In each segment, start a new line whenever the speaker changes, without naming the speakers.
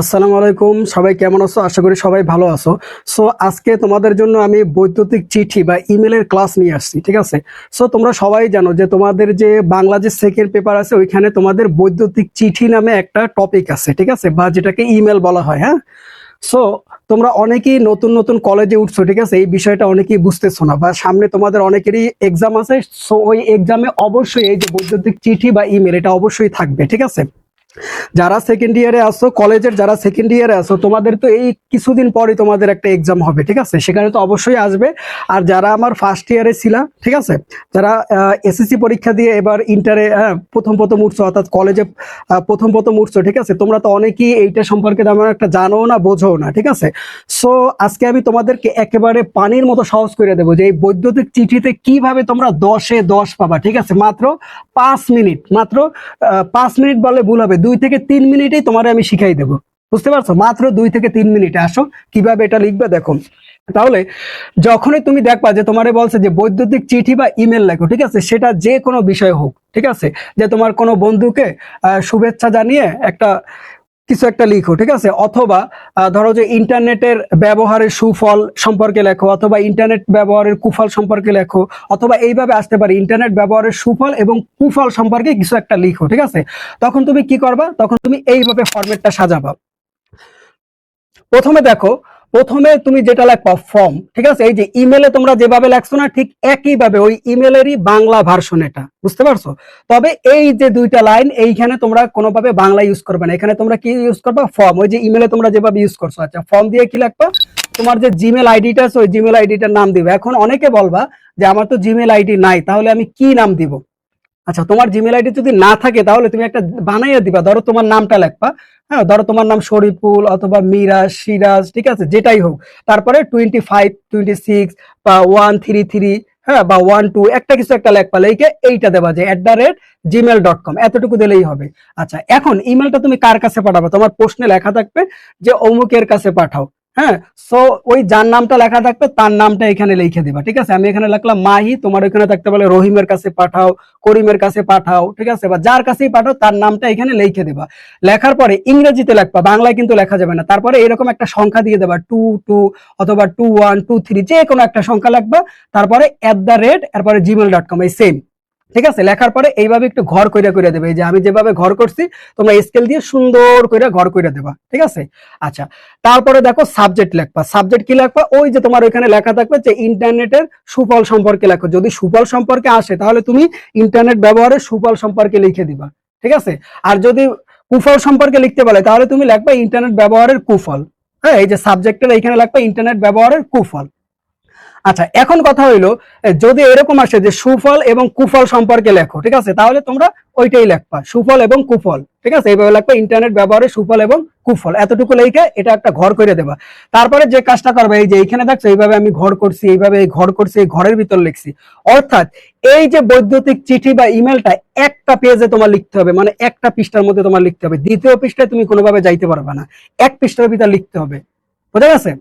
আসসালামু আলাইকুম। সবাই কেমন আছো? আশা করি সবাই ভালো আছো। সো আজকে তোমাদের জন্য আমি বৈদ্যুতিক চিঠি বা ইমেলের ক্লাস নিয়ে আসছি, ঠিক আছে? সো তোমরা সবাই জানো যে তোমাদের যে বাংলা যে সেকেন্ড পেপার আছে, ওইখানে তোমাদের বৈদ্যুতিক চিঠি নামে একটা টপিক আছে, ঠিক আছে? বা যেটাকে ইমেল বলা হয় হ্যাঁ? সো তোমরা অনেকেই নতুন নতুন কলেজে উঠছো, ঠিক আছে? এই বিষয়টা অনেকেই বুঝতেছো না, বা সামনে তোমাদের অনেকেরই এক্সাম আছে। সো ওই এক্সামে অবশ্যই এই যে বৈদ্যুতিক চিঠি বা ইমেল, এটা অবশ্যই থাকবে, ঠিক আছে? যারা সেকেন্ড ইয়ারে আসো কলেজের যারা সেকেন্ড ইয়ারে আসো তোমাদের তো এই কিছুদিন পরে তোমাদের একটা এক্সাম হবে, ঠিক আছে? সেখানে তো অবশ্যই আসবে। আর যারা আমার ফার্স্ট ইয়ারে ছিল, ঠিক আছে? যারা এসএসসি পরীক্ষা দিয়ে এবার ইন্টারে প্রথম প্রথম উঠছো, অর্থাৎ কলেজে প্রথম প্রথম উঠছো, ঠিক আছে? তোমরা তো অনেকেই এইটা সম্পর্কে তেমন একটা জানো না বোঝো না, ঠিক আছে? সো আজকে আমি তোমাদেরকে একেবারে পানির মতো সহজ করে দেবো যে এই বৈদ্যুতিক চিঠিতে কীভাবে তোমরা দশে দশ পাবা, ঠিক আছে? মাত্র পাঁচ মিনিট, মাত্র পাঁচ মিনিট বলে ভুল হবে দুই থেকে তিন মিনিটেই তোমার আমি শিখাই দেবো। বুঝতে পারছ? মাত্র দুই থেকে তিন মিনিটে। আসো, কীভাবে এটা লিখবে দেখো। তাহলে, যখনই তুমি দেখবা যে তোমারে বলছে যে বৈদ্যুতিক চিঠি বা ইমেল লেখো, ঠিক আছে? সেটা যে কোনো বিষয় হোক, ঠিক আছে? যে তোমার কোনো বন্ধুকে শুভেচ্ছা জানিয়ে একটা কিছু একটা লিখো, ঠিক আছে? অথবা ধরো যে ইন্টারনেটের ব্যবহারের সুফল সম্পর্কে লেখো, অথবা ইন্টারনেট ব্যবহারের কুফল সম্পর্কে লেখো, অথবা এইভাবে আসতে পারে, ইন্টারনেট ব্যবহারের সুফল এবং কুফল সম্পর্কে কিছু একটা লিখো, ঠিক আছে? তখন তুমি কি করবা? তখন তুমি এইভাবে ফরম্যাটটা সাজাবা। প্রথমে দেখো প্রথমে তুমি যেটা লেখবা ফর্ম ঠিক আছে? এই যে ইমেলে তোমরা যেভাবে লেখছো না, ঠিক একইভাবে ওই ইমেলেরই বাংলা ভার্সন এটা, বুঝতে পারছ? তবে এই যে দুইটা লাইন এইখানে তোমরা কোনোভাবে বাংলা ইউজ করবে না। এখানে তোমরা কি ইউজ করবা? ফর্ম ওই যে ইমেলে তোমরা যেভাবে ইউজ করছ। আচ্ছা ফর্ম দিয়ে কি লিখবা? তোমার যে জিমেল আইডিটা আছে, ওই জিমেল আইডিটার নাম দিবে। এখন অনেকে বলবা যে, আমার তো জিমেল আইডি নাই, তাহলে আমি কি নাম দিব? আচ্ছা তোমার জিমেল আইডি যদি না থাকে, তাহলে তুমি একটা বানাইয়া দিবা। ধরো তোমার নামটা লেখবা। হ্যাঁ ধরো তোমার নাম শরীফুল অথবা মিরাজ সিরাজ, ঠিক আছে, যেটাই হোক। তারপরে টোয়েন্টি ফাইভ টোয়েন্টি সিক্স বা ওয়ান থ্রি থ্রি হ্যাঁ বা ওয়ান টু একটা কিছু একটা লেখবা। লেখে এইটা দেবা যে at the rate gmail dot com এতটুকু দিলেই হবে। আচ্ছা এখন ইমেলটা তুমি কার কাছে পাঠাবে? তোমার প্রশ্নে লেখা থাকবে যে অমুকের কাছে পাঠাও। হ্যাঁ? সো ওই যার নামটা লেখা থাকবে, তার নামটা এখানে লিখে দিবা, ঠিক আছে? আমি এখানে লিখলাম মাহি, তোমার এখানে থাকতে বলে রহিমের কাছে পাঠাও, করিমের কাছে পাঠাও, ঠিক আছে? বা যার কাছেই পাঠাও, তার নামটা এখানে লিখে দিবা। লেখার পরে ইংরেজিতে লেখবা, বাংলায় কিন্তু লেখা যাবে না। তারপরে এরকম একটা সংখ্যা দিয়ে দেবা, টু টু, অথবা টু, ওয়ান, টু, থ্রি, যে কোনো একটা সংখ্যা লিখবা। তারপরে অ্যাট দ্য রেট এরপরে জিমেল ডট কম এই সেম ঠিক আছে? লেখার পরে এইভাবে একটু ঘর কইরা কইরা দেবে। এই যে আমি যেভাবে ঘর করছি, তোমরা স্কেল দিয়ে সুন্দর করে ঘর কইরা দেবা। ঠিক আছে? আচ্ছা তারপরে দেখো সাবজেক্ট লেখবা। সাবজেক্ট কি লেখবা? ওই যে তোমার ওইখানে লেখা থাকবে যে ইন্টারনেটের সুফল সম্পর্কে লেখো। যদি সুফল সম্পর্কে আসে, তাহলে তুমি ইন্টারনেট ব্যবহারের সুফল সম্পর্কে লিখে দিবা। ঠিক আছে? আর যদি কুফল সম্পর্কে লিখতে বলে, তাহলে তুমি লিখবা ইন্টারনেট ব্যবহারের কুফল। হ্যাঁ এই যে সাবজেক্টের এইখানে লিখবা ইন্টারনেট ব্যবহারের কুফল। আচ্ছা এখন কথা হইল যদি এরকম আসে যে সুফল এবং কুফল সম্পর্কে লেখো, ঠিক আছে? তাহলে তোমরা ওইটাই লেখবা, সুফল এবং কুফল, ঠিক আছে? এইভাবে লেখবা ইন্টারনেট ব্যবহারে সুফল এবং কুফল, এতটুকু লিখে এটা একটা ঘর করে দেবা। তারপরে যে কাজটা করবে, এই যে এইখানে দেখছ, এইভাবে আমি ঘর করছি, এইভাবে এই ঘর করছি, এই ঘরের ভিতর লিখছি। অর্থাৎ এই যে বৈদ্যুতিক চিঠি বা ইমেলটা একটা পেজে তোমার লিখতে হবে মানে একটা পৃষ্ঠার মধ্যে তোমার লিখতে হবে। দ্বিতীয় পৃষ্ঠায় তুমি কোনোভাবে যাইতে পারবে না, এক পৃষ্ঠার ভিতর লিখতে হবে। বোঝা গেছে?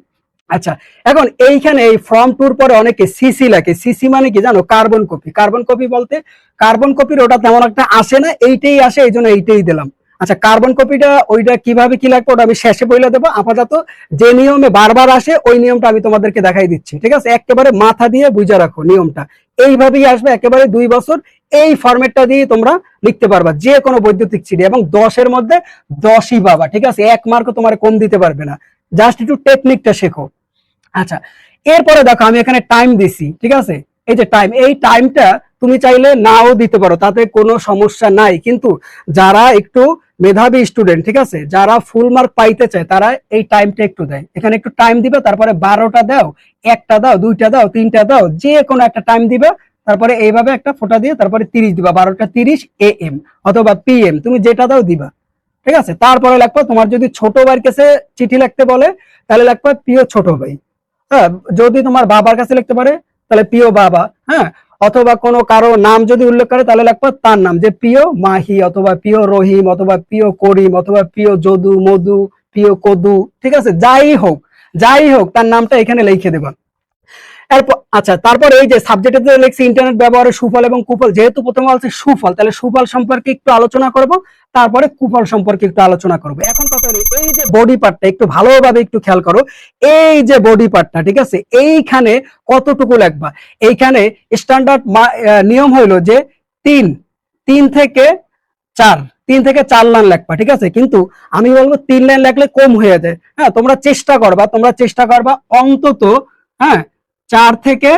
আচ্ছা এখন এইখানে এই ফর্ম টুর পরে অনেকে সিসি লেখে। সিসি মানে কি জানো? কার্বন কপি কার্বন কপি বলতে কার্বন কপির ওটা তেমন একটা আসে না, এইটাই আসে এই জন্য এইটাই দিলাম। আচ্ছা কার্বন কপিটা ওইটা কীভাবে কি লাগবে ওটা আমি শেষে বলে দেবো। আপাতত যে নিয়মে বারবার আসে, ওই নিয়মটা আমি তোমাদেরকে দেখাই দিচ্ছি, ঠিক আছে? একেবারে মাথা দিয়ে বুঝে রাখো নিয়মটা। এইভাবেই আসবে একেবারে দুই বছর, এই ফরম্যাটটা দিয়ে তোমরা লিখতে পারবা, যে কোনো বৈদ্যুতিক চিঠি এবং দশের মধ্যে দশই পাবা, ঠিক আছে? এক মার্কও তোমার কম দিতে পারবে না। জাস্ট একটু টেকনিকটা শেখো। আচ্ছা এরপরে দেখো আমি এখানে টাইম দিছি, ঠিক আছে? এই যে টাইম এই টাইমটা তুমি চাইলে নাও দিতে পারো, তাতে কোনো সমস্যা নাই। কিন্তু যারা একটু মেধাবী স্টুডেন্ট ঠিক আছে? যারা ফুল মার্ক পাইতে চায়, তারা এই টাইমটা একটু দেয়। এখানে একটু টাইম দিবে, তারপরে বারোটা দাও, একটা দাও, দুইটা দাও, তিনটা দাও, যে কোনো একটা টাইম দিবে, তারপরে এইভাবে একটা ফোটা দিয়ে তারপরে তিরিশ দিবা। বারোটা তিরিশ এ এম অথবা পি এম তুমি যেটা দাও দিবা। ঠিক আছে? তারপরে লাগবে তোমার যদি ছোট ভাইয়ের কাছে চিঠি লিখতে বলে, তাহলে লাগবে প্রিয় ছোট ভাই। হ্যাঁ যদি তোমার বাবার কাছে লিখতে পারে, তাহলে প্রিয় বাবা। হ্যাঁ অথবা কোনো কারও নাম যদি উল্লেখ করে, তাহলে লাগবে তার নাম। যে প্রিয় মাহি, অথবা প্রিয় রহিম, অথবা প্রিয় করিম, অথবা প্রিয় যদু, মধু, প্রিয় কদু, ঠিক আছে? যাই হোক যাই হোক, তার নামটা এখানে লিখে দেবা। আচ্ছা তারপর এই যে সাবজেক্টে লিখছি ইন্টারনেট ব্যবহারের সুফল এবং কুফল। যেহেতু প্রথমে বলছে সুফল, তাহলে সুফল সম্পর্কে একটু আলোচনা করব, তারপরে কুফল সম্পর্কে একটু আলোচনা করব। এখন কথা হলো, এই যে বডি পার্টটা একটু ভালোভাবে একটু খেয়াল করো। এই যে বডি পার্টটা ঠিক আছে? এইখানে কতটুকু লাগবা এইখানে স্ট্যান্ডার্ড নিয়ম হইল যে তিন তিন থেকে চার, তিন থেকে চার লাইন লেখবা, ঠিক আছে? কিন্তু আমি বলব তিন লাইন লেখলে কম হয়ে যায়। হ্যাঁ তোমরা চেষ্টা করবা, তোমরা চেষ্টা করবা অন্তত হ্যাঁ চার থেকে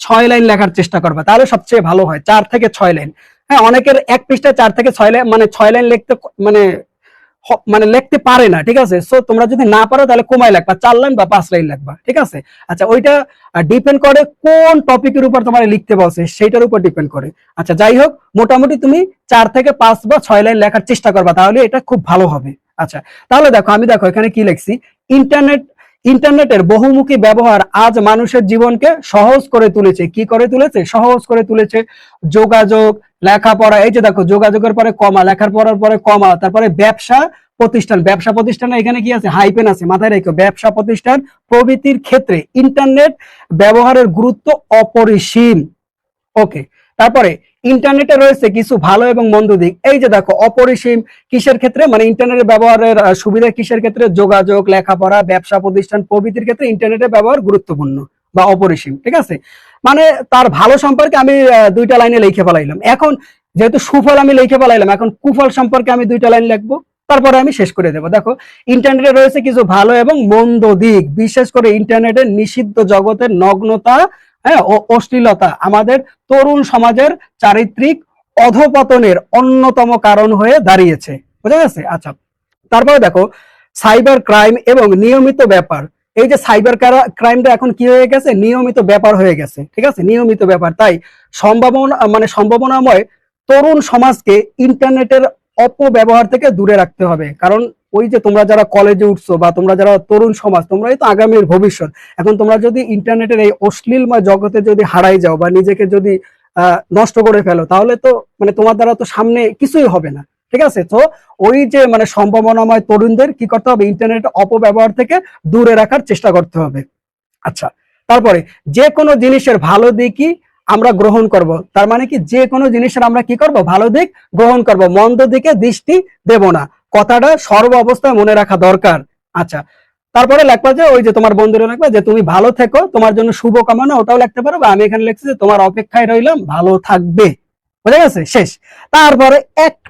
ছয় লাইন লেখার চেষ্টা করবা, তাহলে সবচেয়ে ভালো হয়, চার থেকে ছয় লাইন। হ্যাঁ অনেকের এক পৃষ্ঠায় চার থেকে ছয় লাইন মানে ছয় লাইন লিখতে মানে মানে লিখতে পারে না, ঠিক আছে? সো তোমরা যদি না পারো, তাহলে কমাই লাগবা চার লাইন বা পাঁচ লাইন লাগবা ঠিক আছে? আচ্ছা ওইটা ডিপেন্ড করে কোন টপিকের উপর তোমার লিখতে বলছে সেইটার উপর ডিপেন্ড করে। আচ্ছা যাই হোক, মোটামুটি তুমি চার থেকে পাঁচ বা ছয় লাইন লেখার চেষ্টা করবা, তাহলে এটা খুব ভালো হবে। আচ্ছা তাহলে দেখো, আমি দেখো এখানে কি লিখছি ইন্টারনেট ইন্টারনেটের বহুমুখী ব্যবহার আজ মানুষের জীবনকে সহজ করে তুলেছে। কি করে তুলেছে? সহজ করে তুলেছে যোগাযোগ, লেখাপড়া। এই যে দেখো, যোগাযোগের পরে কমা লেখার পড়ার পরে কমা, তারপরে ব্যবসা প্রতিষ্ঠান। ব্যবসা প্রতিষ্ঠানে এখানে কি আছে? হাইপেন আছে, মাথায় রেখো। ব্যবসা প্রতিষ্ঠান প্রভৃতির ক্ষেত্রে ইন্টারনেট ব্যবহারের গুরুত্ব অপরিসীম। ওকে, তারপরে ইন্টারনেটে রয়েছে কিছু ভালো এবং মন্দ দিক। এই যে দেখো, অপরিসীম কিসের ক্ষেত্রে? মানে ইন্টারনেটের ব্যবহারের সুবিধা কিসের ক্ষেত্রে? যোগাযোগ, লেখাপড়া, ব্যবসা প্রতিষ্ঠান প্রভৃতির ক্ষেত্রে ইন্টারনেটের ব্যবহার গুরুত্বপূর্ণ বা অপরিসীম, ঠিক আছে? মানে তার ভালো সম্পর্কে আমি দুইটা লাইনে লিখে ফেলাইলাম। এখন যেহেতু সুফল আমি লিখে ফেলাইলাম, এখন কুফল সম্পর্কে আমি দুইটা লাইন লিখব। তারপরে আমি শেষ করে দেবো। দেখো, ইন্টারনেটে রয়েছে কিছু ভালো এবং মন্দ দিক। বিশেষ করে ইন্টারনেটের নিষিদ্ধ জগতের নগ্নতা হ্যাঁ অশ্লীলতা। আমাদের তরুণ সমাজের চারিত্রিক অধপতনের অন্যতম কারণ হয়ে দাঁড়িয়েছে। বুঝা গেছে? আচ্ছা। তারপরে দেখো, সাইবার ক্রাইম এবং নিয়মিত ব্যাপার। এই যে সাইবার ক্রাইমটা এখন কি হয়ে গেছে? নিয়মিত ব্যাপার হয়ে গেছে। ঠিক আছে? নিয়মিত ব্যাপার। তাই সম্ভাবনা মানে সম্ভাবনাময় তরুণ সমাজকে ইন্টারনেটের অপব্যবহার থেকে দূরে রাখতে হবে। কারণ ওই যে তোমরা যারা কলেজে উঠছো বা তোমরা যারা তরুণ সমাজ, তোমরাই তো আগামীর ভবিষ্যৎ। এখন তোমরা যদি ইন্টারনেটের এই অশ্লীলময় জগতে যদি হারাই যাও বা নিজেকে যদি নষ্ট করে ফেলো, তাহলে তো মানে তোমার দ্বারা তো সামনে কিছুই হবে না। ঠিক আছে? তো ওই যে মানে সম্ভাবনাময় তরুণদের কি করতে হবে? ইন্টারনেট অপব্যবহার থেকে দূরে রাখার চেষ্টা করতে হবে। আচ্ছা তারপরে যে কোনো জিনিসের ভালো দিকই আমরা গ্রহণ করব। তার মানে কি যে কোনো জিনিসের আমরা কি করব? ভালো দিক গ্রহণ করব। মন্দ দিকে দৃষ্টি দেব না। কথাটা সর্ব অবস্থায় মনে রাখা দরকার। আচ্ছা তারপরে লেখবা যে ওই যে তোমার বন্ধুরা লেখবা যে তুমি ভালো থেকো, তোমার জন্য শুভ কামনা ওটাও লিখতে পারো। আমি এখানে লিখছি যে তোমার অপেক্ষায় রইলাম, ভালো থাকবে। বুঝা গেছে? শেষ। তারপরে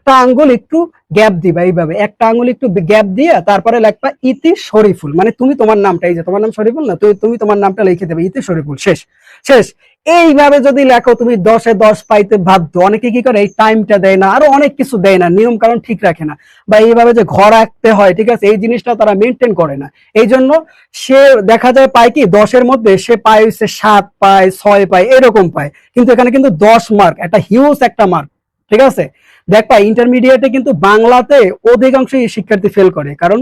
একটা আঙ্গুল একটু গ্যাপ দিবা এইভাবে। একটা আঙ্গুল একটু গ্যাপ দিয়ে তারপরে লিখবা ইতি শরীফুল। মানে তুমি তোমার নামটা, এই যে তোমার নাম শরীফুল না? তুমি তুমি তোমার নামটা লিখে দেবে, ইতি শরীফুল। শেষ। শেষ। এইভাবে যদি লেখো, তুমি দশে দশ পাইতে বাধ্য। অনেকে কি করে, এই টাইমটা দেয় না, আরও অনেক কিছু দেয় না নিয়ম কারণ ঠিক রাখে না। বা এইভাবে যে ঘর রাখতে হয়, ঠিক আছে? এই জিনিসটা তারা মেনটেন করে না। এই জন্য সে দেখা যায় পায় কি, দশের মধ্যে সে পায় হচ্ছে সাত পায়, ছয় পায়, এরকম পায়। কিন্তু এখানে কিন্তু দশ মার্ক একটা হিউজ একটা মার্ক ঠিক আছে? দেখবা ইন্টারমিডিয়েটে কিন্তু বাংলাতে অধিকাংশ শিক্ষার্থী ফেল করে। কারণ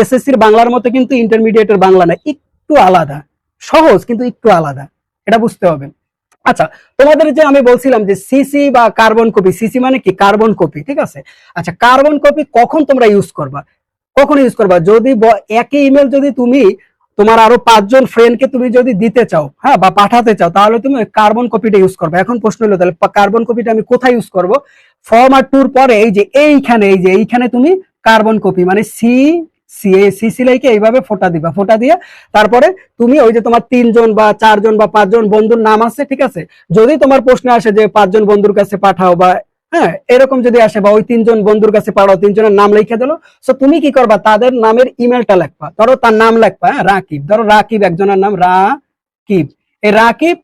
এসএসসির বাংলার মতো কিন্তু ইন্টারমিডিয়েটের বাংলা না, একটু আলাদা। সহজ, কিন্তু একটু আলাদা। এটা বুঝতে হবে। আচ্ছা তোমাদের যে আমি বলছিলাম যে সিসি বা কার্বন কপি সিসি মানে কি? কার্বন কপি ঠিক আছে? আচ্ছা কার্বন কপি কখন তোমরা ইউজ করবা? কখন ইউজ করবা? যদি একই ইমেল যদি তুমি তোমার আরও পাঁচজন ফ্রেন্ডকে তুমি যদি দিতে চাও হ্যাঁ বা পাঠাতে চাও, তাহলে তুমি কার্বন কপিটা ইউজ করবে। এখন প্রশ্ন হলো, তাহলে কার্বন কপিটা আমি কোথায় ইউজ করব? ফরম্যাট টুর পরে এই যে এইখানে, এই যে এইখানে তুমি কার্বন কপি মানে সি সি সিসি লাইকে এইভাবে ফোটা দিবা, ফোটা দিয়ে তারপরে তুমি ওই যে তোমার তিনজন বা চারজন বা পাঁচজন বন্ধুর নাম আছে, ঠিক আছে? যদি তোমার প্রশ্ন আসে যে পাঁচজন বন্ধুর কাছে পাঠাও বা হ্যাঁ এরকম যদি আসে বা ওই তিনজন বন্ধুর কাছে পাঠাও, তিনজনের নাম লিখে দিলো সো তুমি কি করবা? তাদের নামের ইমেলটা লেখবা। ধরো তার নাম লেখবা হ্যাঁ রাকিব। ধরো রাকিব একজনের নাম রাকিব। এই Rakib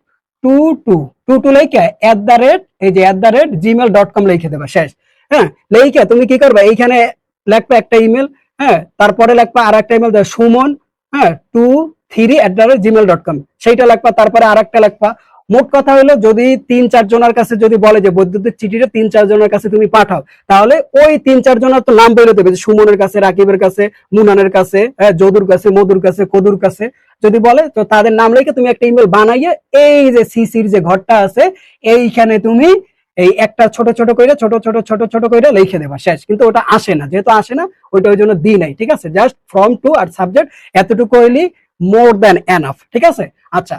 two two two two লেখে এট দ্য রেট এই যে at the rate gmail dot com লিখে দেবা, শেষ। হ্যাঁ লেখে তুমি কি করবা? এইখানে লেখবা একটা ইমেল হ্যাঁ তারপরে লেখবা আর একটা ইমেল সুমন হ্যাঁ two three at the rate gmail dot com সেইটা লেখবা, তারপরে আর একটা লেখবা মোট কথা হলো যদি তিন, চার জনের কাছে যদি বলে যে বৈদ্যুতিক চিঠিটা তিন, চার জনের কাছে তুমি পাঠাও, তাহলে ওই তিন, চার জনের তো নাম বেরোতে যে সুমনের কাছে, রাকিবের কাছে মুনানের কাছে যদুর কাছে, মধুর কাছে, কদুর কাছে যদি বলে, তো তাদের নাম রেখে তুমি একটা ইমেল বানাইয়ে এই যে সিসির যে ঘরটা আছে, এইখানে তুমি এই একটা ছোট ছোট করে ছোট ছোট ছোট ছোট করে লিখে দেবা। শেষ। কিন্তু ওটা আসে না। যেহেতু আসে না, ওইটা ওই জন্য দিই নাই। ঠিক আছে? জাস্ট ফ্রম টু আর সাবজেক্ট এতটুকু হইলি মোর দ্যান এনাফ ঠিক আছে? আচ্ছা।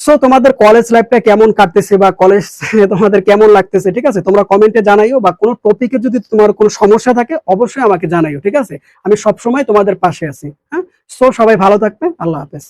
সো তোমাদের কলেজ লাইফটা কেমন কাটতেছে বা কলেজ তোমাদের কেমন লাগতেছে, ঠিক আছে? তোমরা কমেন্টে জানাইও বা কোনো টপিকে যদি তোমার কোনো সমস্যা থাকে, অবশ্যই আমাকে জানাইও, ঠিক আছে? আমি সবসময় তোমাদের পাশে আছি হ্যাঁ? সো সবাই ভালো থাকবে আল্লাহ হাফেজ।